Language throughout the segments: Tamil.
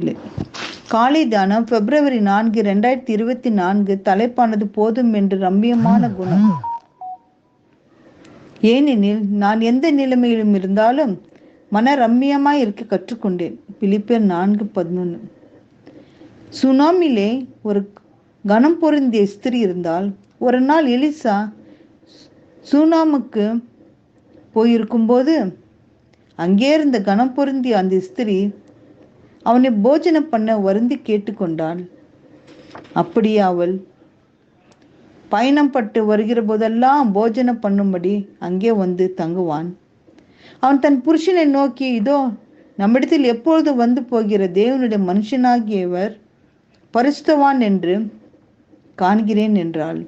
இல்லை. காலை தானம் பிப்ரவரி நான்கு ரெண்டாயிரத்தி இருபத்தி நான்கு தலைப்பானது போதும் என்று ரம்மியமான குணம். ஏனெனில் நான் எந்த நிலைமையிலும் இருந்தாலும் மன ரம்மியமாய் இருக்க கற்றுக்கொண்டேன். பிலிப்பியர் நான்கு பதினொன்று சுனாமிலே ஒரு கனம் பொருந்திய ஸ்திரீ இருந்தால் ஒரு நாள் எலிசா சூனாமுக்கு போயிருக்கும்போது அங்கே இருந்த கனம் பொருந்திய அந்த ஸ்திரீ அவனை போஜனம் பண்ண வருந்தி கேட்டுக்கொண்டாள். அப்படியே அவள் பயணம் பட்டு வருகிற போதெல்லாம் போஜனம் பண்ணும்படி அங்கே வந்து தங்குவான். அவன் தன் புருஷனை நோக்கி இதோ நம்மிடத்தில் எப்பொழுது வந்து போகிற தேவனுடைய மனுஷனாகியவர் பரிசுத்தவான் என்று காண்கிறேன் என்றாள்.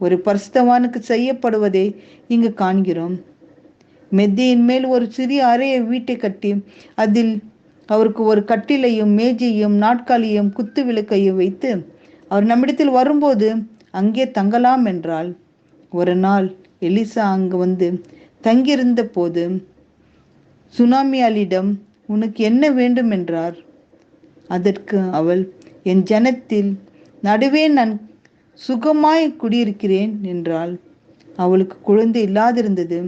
ஒரு பரிசுத்தவானுக்கு செய்யப்படுவதை இங்கு காண்கிறோம். மெத்தியின் மேல் ஒரு சிறிய அறைய வீட்டை கட்டி அதில் அவருக்கு ஒரு கட்டிலையும் மேஜையும் நாட்காலியும் குத்து விளக்கையும் வைத்து அவர் நம்மிடத்தில் வரும்போது அங்கே தங்கலாம் என்றாள். ஒரு நாள் எலிசா அங்கு வந்து தங்கியிருந்த போது சுனாமியாலிடம் உனக்கு என்ன வேண்டும் என்றார். அதற்கு அவள் என் ஜனத்தில் நடுவே நான் சுகமாய் குடியிருக்கிறேன் என்றாள். அவளுக்கு குழந்தை இல்லாதிருந்தது.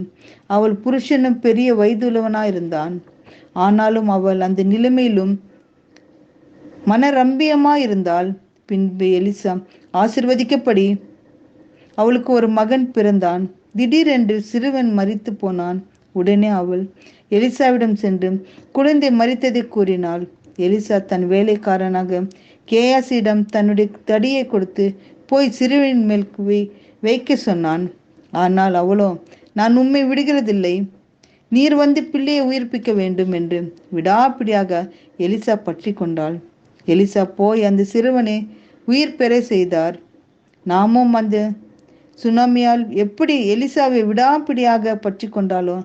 அவள் புருஷனும் பெரிய வயதுள்ளவனாயிருந்தான். ஆனாலும் அவள் அந்த நிலைமையிலும் மனரம்பியமாயிருந்தாள். பின்பு எலிசா ஆசிர்வதிக்கப்படி அவளுக்கு ஒரு மகன் பிறந்தான். திடீரென்று சிறுவன் மறித்து போனான். உடனே அவள் எலிசாவிடம் சென்று குழந்தை மறித்ததை கூறினாள். எலிசா தன் வேலைக்காரனாக கேயாசியிடம் தன்னுடைய தடியை கொடுத்து போய் சிறுவனின் மேல் வைக்க சொன்னான். ஆனால் அவளோ நான் உண்மை விடுகிறதில்லை. நீர் வந்து பிள்ளையை உயிர்ப்பிக்க வேண்டும் என்று விடாப்பிடியாக எலிசா பற்றி கொண்டாள். எலிசா போய் அந்த சிறுவனை உயிர் பெற செய்தார். நாமும் அந்த சுனாமியால் எப்படி எலிசாவை விடாப்பிடியாக பற்றி கொண்டாலோ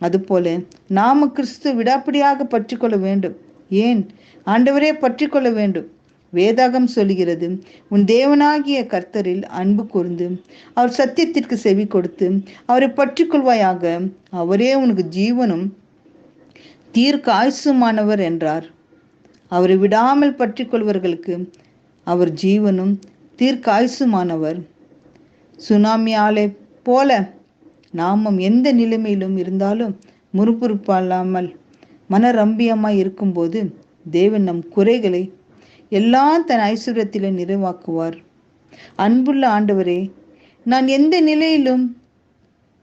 அதுபோல நாம கிறிஸ்து விடாப்பிடியாக பற்றி கொள்ள வேண்டும். ஏன்? ஆண்டவரே பற்றி கொள்ள வேண்டும். வேதாகம் சொல்கிறது உன் தேவனாகிய கர்த்தரில் அன்பு கூர்ந்து அவர் சத்தியத்திற்கு செவி கொடுத்து அவரை பற்றி கொள்வாயாக அவரே உனக்கு ஜீவனும் தீர்க்க ஆயுசுமானவர் என்றார். அவரை விடாமல் பற்றி கொள்வர்களுக்கு அவர் ஜீவனும் தீர்க்க ஆயுசுமானவர். சுனாமியாலே போல நாமும் எந்த நிலைமையிலும் இருந்தாலும் முறுப்புறுப்பால்லாமல் மனரம்பியமாய் இருக்கும்போது தேவன் நம் குறைகளை எல்லாம் தன் ஐஸ்வர்யத்திலே நிறைவாக்குவார். அன்புள்ள ஆண்டவரே நான் எந்த நிலையிலும்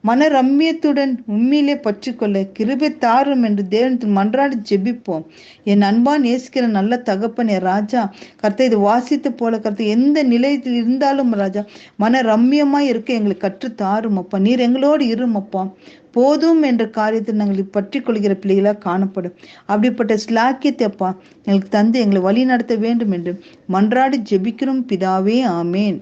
மன ரம்மியத்துடன் உண்மையிலே பற்றிக்கொள்ள கிருபை தாரும் என்று தேவனத்தில் மன்றாடி ஜெபிப்போம். என் அன்பான் நேசிக்கிற நல்ல தகப்பனே ராஜா கர்த்த இது வாசித்து போல கர்த்த எந்த நிலையத்தில் இருந்தாலும் ராஜா மன ரம்யமாய் இருக்க எங்களுக்கு கற்று தாரும் அப்பா. நீர் எங்களோடு இருமப்பா போதும் என்ற காரியத்தை நாங்கள் பற்றி கொள்கிற பிள்ளைகளாக காணப்படும். அப்படிப்பட்ட ஸ்லாக்கியத்தை அப்பா எங்களுக்கு தந்து எங்களை வழி நடத்த வேண்டும் என்று மன்றாடி ஜெபிக்கிறோம். பிதாவே ஆமேன்.